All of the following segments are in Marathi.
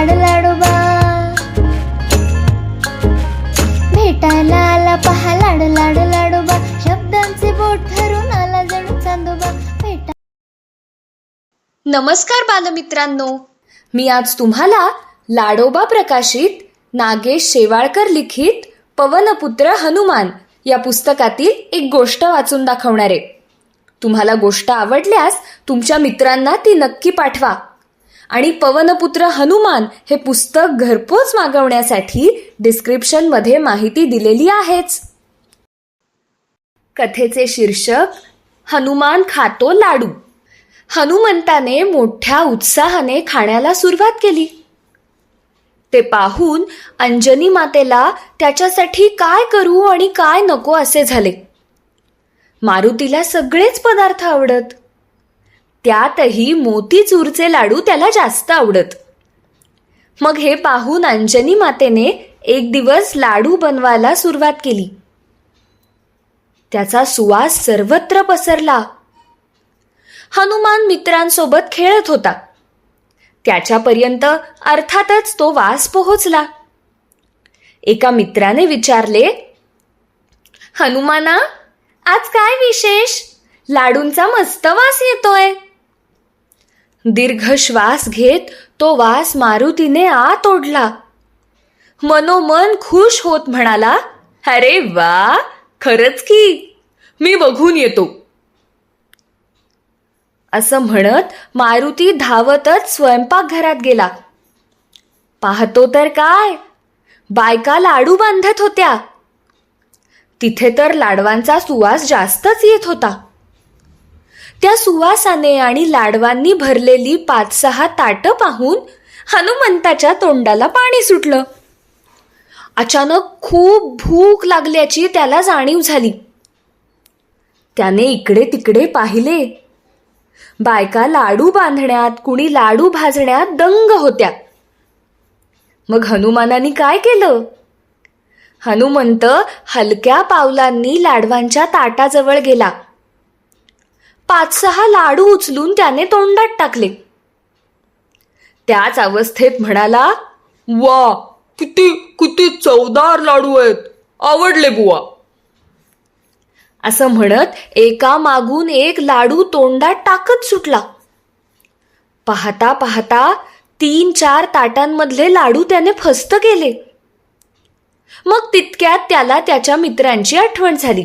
लाड लाडोबा भेटायला आला पहा लाड लाड लाडोबा शब्दांचे बोट धरून आला जणू चांदोबा भेटा नमस्कार बालमित्रांनो. मी आज तुम्हाला लाडोबा प्रकाशित नागेश शेवाळकर लिखित पवनपुत्र हनुमान या पुस्तकातील एक गोष्ट वाचून दाखवणार आहे. तुम्हाला गोष्ट आवडल्यास तुमच्या मित्रांना ती नक्की पाठवा. आणि पवनपुत्र हनुमान हे पुस्तक घरपोच मागवण्यासाठी डिस्क्रिप्शनमध्ये माहिती दिलेली आहेच. कथेचे शीर्षक हनुमान खातो लाडू. हनुमंताने मोठ्या उत्साहाने खाण्याला सुरुवात केली. ते पाहून अंजनी मातेला त्याच्यासाठी काय करू आणि काय नको असे झाले. मारुतीला सगळेच पदार्थ आवडत. त्यातही मोतीचूरचे लाडू त्याला जास्त आवडत. मग हे पाहून अंजनी मातेने एक दिवस लाडू बनवायला सुरुवात केली. त्याचा सुवास सर्वत्र पसरला. हनुमान मित्रांसोबत खेळत होता. त्याच्यापर्यंत अर्थातच तो वास पोहोचला. एका मित्राने विचारले हनुमाना आज काय विशेष? लाडूंचा मस्त वास येतोय. दीर्घ श्वास घेत तो वास मारुतीने आत ओढला. मनोमन खुश होत म्हणाला अरे वा खरंच की. मी बघून येतो. असं म्हणत मारुती धावतच स्वयंपाकघरात गेला. पाहतो तर काय? बायका लाडू बांधत होत्या. तिथे तर लाडवांचा सुवास जास्तच येत होता. त्या सुवासाने आणि लाडवांनी भरलेली पाच सहा ताटं पाहून हनुमंताच्या तोंडाला पाणी सुटलं. अचानक खूप भूक लागल्याची त्याला जाणीव झाली. त्याने इकडे तिकडे पाहिले. बायका लाडू बांधण्यात कुणी लाडू भाजण्यात दंग होत्या. मग हनुमानाने काय केलं? हनुमंत हलक्या पावलांनी लाडवांच्या ताटाजवळ गेला. पाच सहा लाडू उचलून त्याने तोंडात टाकले. त्याच अवस्थेत म्हणाला वा किती किती चवदार लाडू आहेत. आवडले बुवा. असं म्हणत एका मागून एक लाडू तोंडात टाकत सुटला. पाहता पाहता तीन चार ताटांमधले लाडू त्याने फस्त केले. मग तितक्यात त्याला त्याच्या मित्रांची आठवण झाली.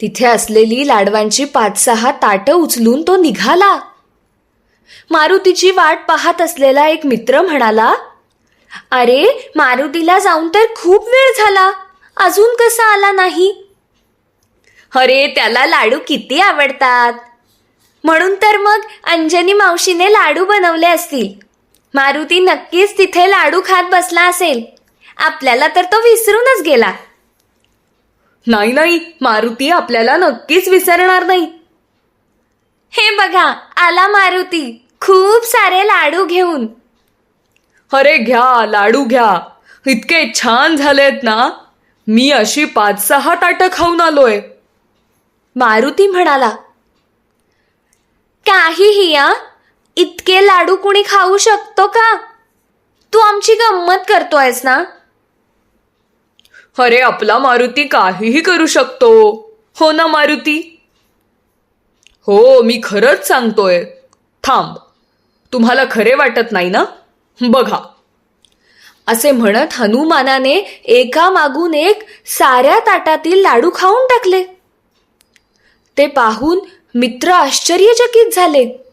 तिथे असलेली लाडवांची पाच सहा ताटं उचलून तो निघाला. मारुतीची वाट पाहत असलेला एक मित्र म्हणाला अरे मारुतीला जाऊन तर खूप वेळ झाला. अजून कसा आला नाही? अरे त्याला लाडू किती आवडतात. म्हणून तर मग अंजनी मावशीने लाडू बनवले असतील. मारुती नक्कीच तिथे लाडू खात बसला असेल. आपल्याला तर तो विसरूनच गेला. नाही नाही मारुती आपल्याला नक्कीच विसरणार नाही. हे बघा आला मारुती. खूप सारे लाडू घेऊन. अरे घ्या लाडू घ्या. इतके छान झालेत ना. मी अशी पाच सहा ताटं खाऊन आलोय. मारुती म्हणाला काहीही या इतके लाडू कुणी खाऊ शकतो का? तू आमची गंमत करतोयस ना? अरे आपला मारुती काहीही करू शकतो. हो ना मारुती? हो मी खरंच सांगतोय. थांब. तुम्हाला खरे वाटत नाही ना? बघा. असे म्हणत हनुमानाने एका मागून एक साऱ्या ताटातील लाडू खाऊन टाकले. ते पाहून मित्र आश्चर्यचकित झाले.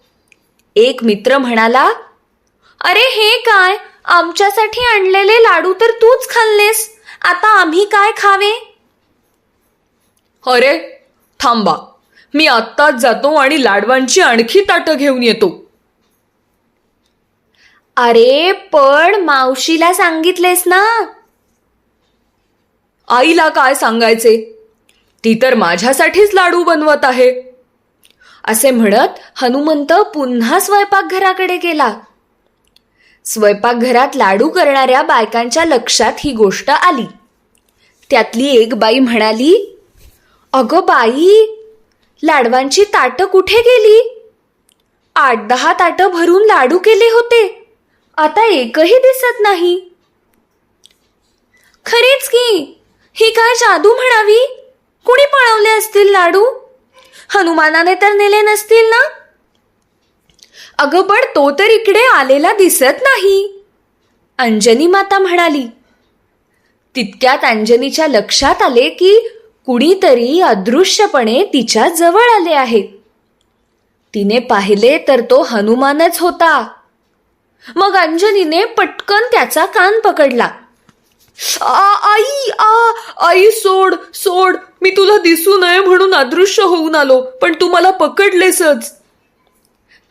एक मित्र म्हणाला अरे हे काय? आमच्यासाठी आणलेले लाडू तर तूच खाल्लेस. आता आम्ही काय खावे? अरे थांबा. मी आत्ताच जातो आणि लाडवांची आणखी ताटं घेऊन येतो. अरे पण मावशीला सांगितलेस ना? आईला काय सांगायचे? ती तर माझ्यासाठीच लाडू बनवत आहे. असे म्हणत हनुमंत पुन्हा स्वयंपाकघराकडे गेला. स्वयंपाकघरात लाडू करणाऱ्या बायकांच्या लक्षात ही गोष्ट आली. त्यातली एक बाई म्हणाली अगं बाई लाडवांची ताटं कुठे गेली? आठ दहा ताटं भरून लाडू केले होते. आता एकही दिसत नाही. खरीच की ही काय जादू म्हणावी? कुणी पळवले असतील लाडू? हनुमानाने तर नेले नसतील ना? अगं पण तो तर इकडे आलेला दिसत नाही. अंजनी माता म्हणाली तितक्यात अंजनीच्या लक्षात आले की कुणीतरी अदृश्यपणे तिच्या जवळ आले आहे. तिने पाहिले तर तो हनुमानच होता. मग अंजनीने पटकन त्याचा कान पकडला. आ आई आ आई सोड सोड मी तुला दिसू नये म्हणून अदृश्य होऊन आलो पण तू मला पकडलेसच.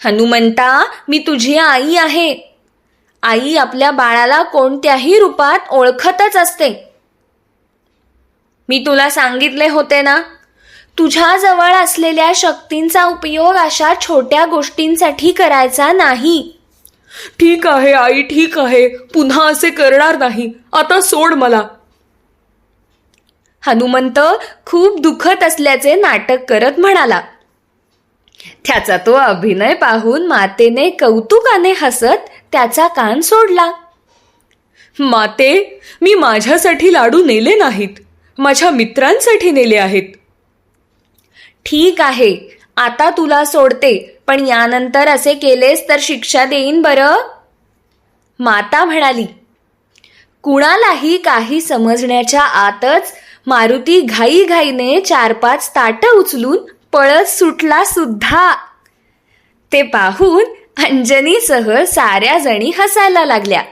हनुमंता मी तुझी आई आहे. आई आपल्या बाळाला कोणत्याही रूपात ओळखतच असते. मी तुला सांगितले होते ना तुझ्या जवळ असलेल्या शक्तींचा उपयोग अशा छोट्या गोष्टींसाठी करायचा नाही. ठीक आहे आई ठीक आहे. पुन्हा असे करणार नाही. आता सोड मला. हनुमंत खूप दुखत असल्याचे नाटक करत म्हणाला. त्याचा तो अभिनय पाहून मातेने कौतुकाने हसत त्याचा कान सोडला. माते मी माझ्यासाठी लाडू नेले नाहीत. माझ्या मित्रांसाठी नेले आहेत. ठीक आहे आता तुला सोडते पण यानंतर असे केलेस तर शिक्षा देईन बरं? माता म्हणाली कुणालाही काही समजण्याच्या आतच मारुती घाईघाईने चार पाच ताटं उचलून पळत सुटला सुद्धा. ते पाहून अंजनीसह साऱ्या जणी हसायला लागल्या.